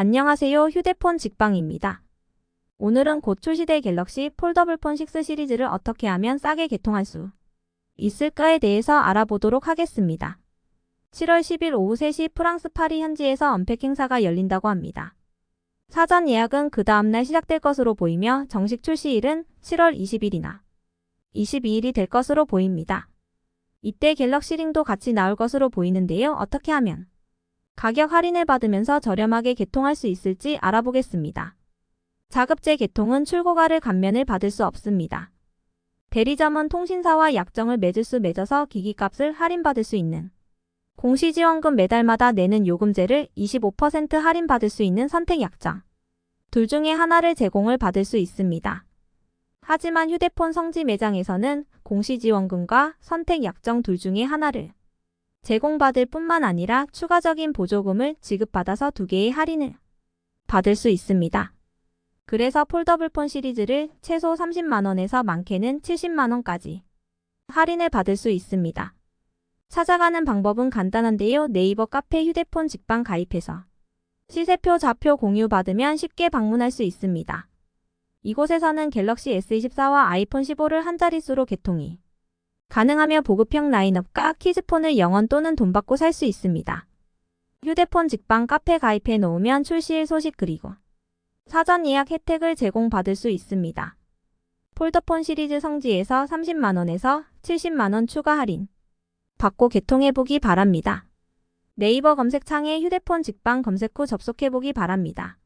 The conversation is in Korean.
안녕하세요. 휴대폰 직방입니다. 오늘은 곧 출시될 갤럭시 폴더블폰 6 시리즈를 어떻게 하면 싸게 개통할 수 있을까에 대해서 알아보도록 하겠습니다. 7월 10일 오후 3시 프랑스 파리 현지에서 언팩 행사가 열린다고 합니다. 사전 예약은 그 다음날 시작될 것으로 보이며 정식 출시일은 7월 20일이나 22일이 될 것으로 보입니다. 이때 갤럭시 링도 같이 나올 것으로 보이는데요. 어떻게 하면 가격 할인을 받으면서 저렴하게 개통할 수 있을지 알아보겠습니다. 자급제 개통은 출고가를 감면을 받을 수 없습니다. 대리점은 통신사와 약정을 맺을 수 맺어서 기기값을 할인받을 수 있는 공시지원금 매달마다 내는 요금제를 25% 할인받을 수 있는 선택 약정 둘 중에 하나를 제공을 받을 수 있습니다. 하지만 휴대폰 성지 매장에서는 공시지원금과 선택 약정 둘 중에 하나를 제공받을 뿐만 아니라 추가적인 보조금을 지급받아서 두 개의 할인을 받을 수 있습니다. 그래서 폴더블폰 시리즈를 최소 30만원에서 많게는 70만원까지 할인을 받을 수 있습니다. 찾아가는 방법은 간단한데요. 네이버 카페 휴대폰 직방 가입해서 시세표 좌표 공유 받으면 쉽게 방문할 수 있습니다. 이곳에서는 갤럭시 S24와 아이폰 15를 한 자릿수로 개통이 가능하며 보급형 라인업과 키즈폰을 영원 또는 돈 받고 살 수 있습니다. 휴대폰 직방 카페 가입해 놓으면 출시일 소식 그리고 사전 예약 혜택을 제공받을 수 있습니다. 폴더폰 시리즈 성지에서 30만원에서 70만원 추가 할인 받고 개통해보기 바랍니다. 네이버 검색창에 휴대폰 직방 검색 후 접속해보기 바랍니다.